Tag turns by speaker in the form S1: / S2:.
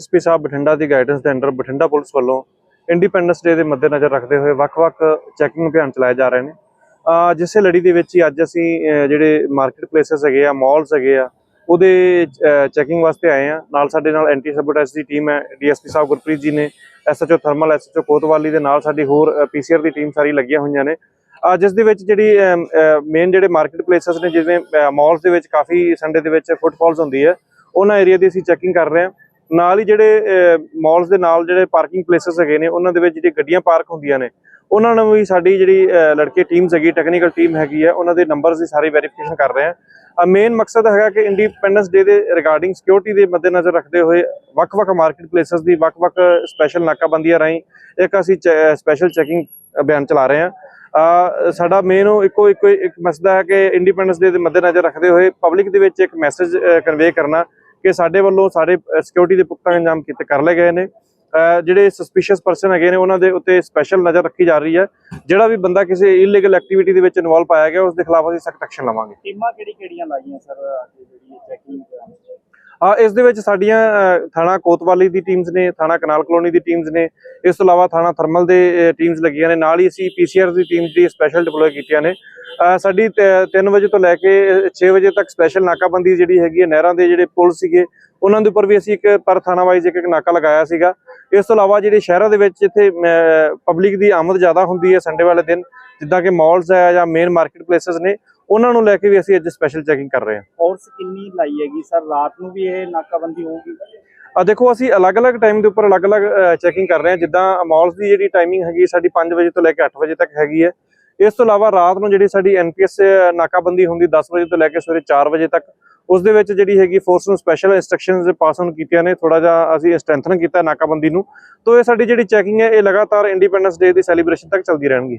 S1: SP ਸਾਹਿਬ ਬਠਿੰਡਾ ਦੀ guidance ਦੇ ਅੰਡਰ ਬਠਿੰਡਾ ਪੁਲਿਸ ਵੱਲੋਂ ਇੰਡੀਪੈਂਡੈਂਸ ਡੇ ਦੇ ਮੱਦੇਨਜ਼ਰ ਰੱਖਦੇ ਹੋਏ ਵੱਖ-ਵੱਖ ਚੈਕਿੰਗ ਅਭਿਆਨ ਚਲਾਏ ਜਾ ਰਹੇ ਨੇ। ਅਹ ਜਿਸੇ ਲੜੀ ਦੇ ਵਿੱਚ ਹੀ ਅੱਜ ਅਸੀਂ ਜਿਹੜੇ ਮਾਰਕੀਟ ਪਲੇਸਸ ਹੈਗੇ ਆ ਮਾਲਸ ਹੈਗੇ ਆ, ਉਹਦੇ ਚੈਕਿੰਗ ਵਾਸਤੇ ਆਏ ਆ ਨਾਲ ਸਾਡੇ ਨਾਲ ਐਂਟੀ ਸਬੋਟੈਸ ਦੀ ਟੀਮ ਹੈ, ਡੀਐਸਪੀ ਸਾਹਿਬ ਗੁਰਪ੍ਰੀਤ ਜੀ ਨੇ, ਐਸਐਚਓ ਥਰਮਲ, ਐਸਐਚਓ ਕੋਤਵਾਲੀ ਦੇ ਨਾਲ ਸਾਡੀ ਹੋਰ ਪੀਸੀਆਰ ਦੀ ਟੀਮ ਸਾਰੀ ਲੱਗੀਆਂ ਹੋਈਆਂ ਨੇ। ਜਿਸ ਦੇ ਵਿੱਚ ਜਿਹੜੀ ਮੇਨ ਜਿਹੜੇ ਮਾਰਕੀਟ ਪਲੇਸਸ ਨੇ, ਜਿਵੇਂ ਮਾਲਸ ਦੇ ਵਿੱਚ ਕਾਫੀ ਸੰਡੇ ਦੇ ਵਿੱਚ ਫੁੱਟਫਾਲਸ ਹੁੰਦੀ ਹੈ, ਉਹਨਾਂ ਏਰੀਆ ਦੀ ਅਸੀਂ ਚੈਕਿੰਗ ਕਰ ਰਹੇ ਹਾਂ। ਨਾਲ ਹੀ ਜਿਹੜੇ ਮਾਲਸ ਦੇ ਨਾਲ ਜਿਹੜੇ ਪਾਰਕਿੰਗ ਪਲੇਸਸ ਹੈਗੇ ਨੇ, ਉਹਨਾਂ ਦੇ ਵਿੱਚ ਜਿਹੜੀ ਗੱਡੀਆਂ ਪਾਰਕ ਹੁੰਦੀਆਂ ਨੇ, ਉਹਨਾਂ ਨੂੰ ਵੀ ਸਾਡੀ ਜਿਹੜੀ ਲੜਕੇ ਟੀਮਸ ਹੈਗੀ ਟੈਕਨੀਕਲ ਟੀਮ ਹੈਗੀ ਹੈ, ਉਹਨਾਂ ਦੇ ਨੰਬਰਸ ਦੀ ਸਾਰੀ ਵੈਰੀਫਿਕੇਸ਼ਨ ਕਰ ਰਹੇ ਹਾਂ। ਮੇਨ ਮਕਸਦ ਹੈਗਾ ਕਿ ਇੰਡੀਪੈਂਡੈਂਸ ਡੇ ਦੇ ਰਿਗਾਰਡਿੰਗ ਸਿਕਿਉਰਿਟੀ ਦੇ ਮੱਦੇਨਜ਼ਰ ਰੱਖਦੇ ਹੋਏ ਵੱਖ-ਵੱਖ ਮਾਰਕੀਟ ਪਲੇਸਸ ਦੀ ਵੱਖ-ਵੱਖ ਸਪੈਸ਼ਲ ਨਾਕਾਬੰਦੀਆਂ ਰਾਹੀਂ ਇੱਕ ਅਸੀਂ ਸਪੈਸ਼ਲ ਚੈਕਿੰਗ ਅਭਿਆਨ ਚਲਾ ਰਹੇ ਹਾਂ। ਸਾਡਾ ਮੇਨ ਇੱਕੋ ਇੱਕੋ, ਇੱਕ ਮਸਲਾ ਹੈ ਕਿ ਇੰਡੀਪੈਂਡੈਂਸ ਡੇ ਦੇ ਮੱਦੇਨਜ਼ਰ ਰੱਖਦੇ ਹੋਏ ਪਬਲਿਕ ਦੇ ਵਿੱਚ ਇੱਕ ਮੈਸੇਜ ਕਨਵੇ ਕਰਨਾ ਕਿ ਸਾਡੇ ਵੱਲੋਂ ਸਾਰੇ ਸਿਕਿਉਰਿਟੀ ਦੇ ਪੁਖਤਾ ਇੰਤਜ਼ਾਮ ਕੀਤੇ, ਕਰ ਲਏ ਗਏ ਨੇ। ਜਿਹੜੇ ਸਸਪੀਸ਼ੀਅਸ ਪਰਸਨ ਹੈਗੇ ਨੇ, ਉਹਨਾਂ ਦੇ ਉੱਤੇ ਸਪੈਸ਼ਲ ਨਜ਼ਰ ਰੱਖੀ ਜਾ ਰਹੀ ਹੈ। ਜਿਹੜਾ ਵੀ ਬੰਦਾ ਕਿਸੇ ਇਲੀਗਲ ਐਕਟੀਵਿਟੀ ਦੇ ਵਿੱਚ ਇਨਵੋਲਵ ਪਾਇਆ ਗਿਆ, ਉਸ ਦੇ ਖਿਲਾਫ ਅਸੀਂ ਸਖਤ ਐਕਸ਼ਨ ਲਵਾਂਗੇ।
S2: ਟੀਮਾਂ ਕਿਹੜੀ ਕਿਹੜੀਆਂ ਲਾਈਆਂ, ਸਰ ਜਿਹੜੀ ਚੈਕਿੰਗ
S1: ਇਸ ਦੇ ਵਿੱਚ ਸਾਡੀਆਂ ਥਾਣਾ ਕੋਤਵਾਲੀ ਦੀ ਟੀਮਸ ਨੇ ਥਾਣਾ ਕਨਾਲ ਕਲੋਨੀ ਦੀ ਟੀਮਸ ਨੇ ਇਸ ਤੋਂ ਇਲਾਵਾ ਥਾਣਾ ਥਰਮਲ ਦੇ ਟੀਮਸ ਲੱਗੀਆਂ ਨੇ ਨਾਲ ਹੀ ਅਸੀਂ ਪੀਸੀਆਰ ਦੀ ਟੀਮ ਦੀ ਸਪੈਸ਼ਲ ਡਿਪਲੋਏ ਕੀਤੀਆਂ ਨੇ। ਅ, ਸਾਡੀ 3 ਵਜੇ ਤੋਂ ਲੈ ਕੇ 6 ਵਜੇ ਤੱਕ ਸਪੈਸ਼ਲ ਨਾਕਾਬੰਦੀ ਜਿਹੜੀ ਹੈਗੀ ਹੈ ਨਹਿਰਾਂ ਦੇ ਜਿਹੜੇ ਪੁਲ ਸੀਗੇ ਉਹਨਾਂ ਦੇ ਉੱਪਰ ਵੀ ਅਸੀਂ ਇੱਕ ਪਰ ਥਾਣਾ ਵਾਈਜ਼ ਇੱਕ ਇੱਕ ਨਾਕਾ ਲਗਾਇਆ ਸੀਗਾ। ਇਸ ਤੋਂ ਇਲਾਵਾ ਜਿਹੜੇ ਸ਼ਹਿਰਾਂ ਦੇ ਵਿੱਚ ਜਿੱਥੇ ਪਬਲਿਕ ਦੀ ਆਮਦ ਜ਼ਿਆਦਾ ਹੁੰਦੀ ਹੈ ਸੰਡੇ ਵਾਲੇ ਦਿਨ ਜਿੱਦਾਂ ਕਿ ਮਾਲਸ ਹੈ ਜਾਂ ਮੇਨ ਮਾਰਕੀਟ ਪਲੇਸਸ ਨੇ ਉਹਨਾਂ ਨੂੰ ਲੈ ਕੇ ਵੀ ਅਸੀਂ ਅੱਜ ਸਪੈਸ਼ਲ ਚੈਕਿੰਗ ਕਰ ਰਹੇ ਹਾਂ।
S2: ਫੋਰਸ ਕਿੰਨੀ ਲਾਈ ਹੈਗੀ ਸਰ ਰਾਤ ਨੂੰ ਵੀ ਇਹ ਨਾਕਾਬੰਦੀ ਹੋਊਗੀ?
S1: ਆ ਦੇਖੋ ਅਸੀਂ ਅਲੱਗ-ਅਲੱਗ ਟਾਈਮ ਦੇ ਉੱਪਰ ਅਲੱਗ-ਅਲੱਗ ਚੈਕਿੰਗ ਕਰ ਰਹੇ ਹਾਂ। ਜਿੱਦਾਂ ਮਾਲਸ ਦੀ ਜਿਹੜੀ ਟਾਈਮਿੰਗ ਹੈਗੀ ਸਾਡੀ 5 ਵਜੇ ਤੋਂ ਲੈ ਕੇ 8 ਵਜੇ ਤੱਕ ਹੈਗੀ ਹੈ। ਇਸ ਤੋਂ ਇਲਾਵਾ ਰਾਤ ਨੂੰ ਜਿਹੜੀ ਸਾਡੀ ਐਨਪੀਐਸ ਨਾਕਾਬੰਦੀ ਹੁੰਦੀ 10 ਵਜੇ ਤੋਂ ਲੈ ਕੇ ਸਵੇਰੇ 4 ਵਜੇ ਤੱਕ ਉਸ ਦੇ ਵਿੱਚ ਜਿਹੜੀ ਹੈਗੀ ਫੋਰਸ ਨੂੰ ਸਪੈਸ਼ਲ ਇਨਸਟਰਕਸ਼ਨਸ ਪਾਸ ਆਨ ਕੀਤੀਆਂ ਨੇ। ਥੋੜਾ ਜਿਹਾ ਅਸੀਂ ਸਟਰੈਂਥਨ ਕੀਤਾ ਨਾਕਾਬੰਦੀ ਨੂੰ। ਤੋਂ ਇਹ ਸਾਡੀ ਜਿਹੜੀ ਚੈਕਿੰਗ ਹੈ ਇਹ ਲਗਾਤਾਰ ਇੰਡੀਪੈਂਡੈਂਸ ਡੇ ਦੀ ਸੈਲੀਬ੍ਰੇਸ਼ਨ ਤੱਕ ਚੱਲਦੀ ਰਹਿਣਗੀ।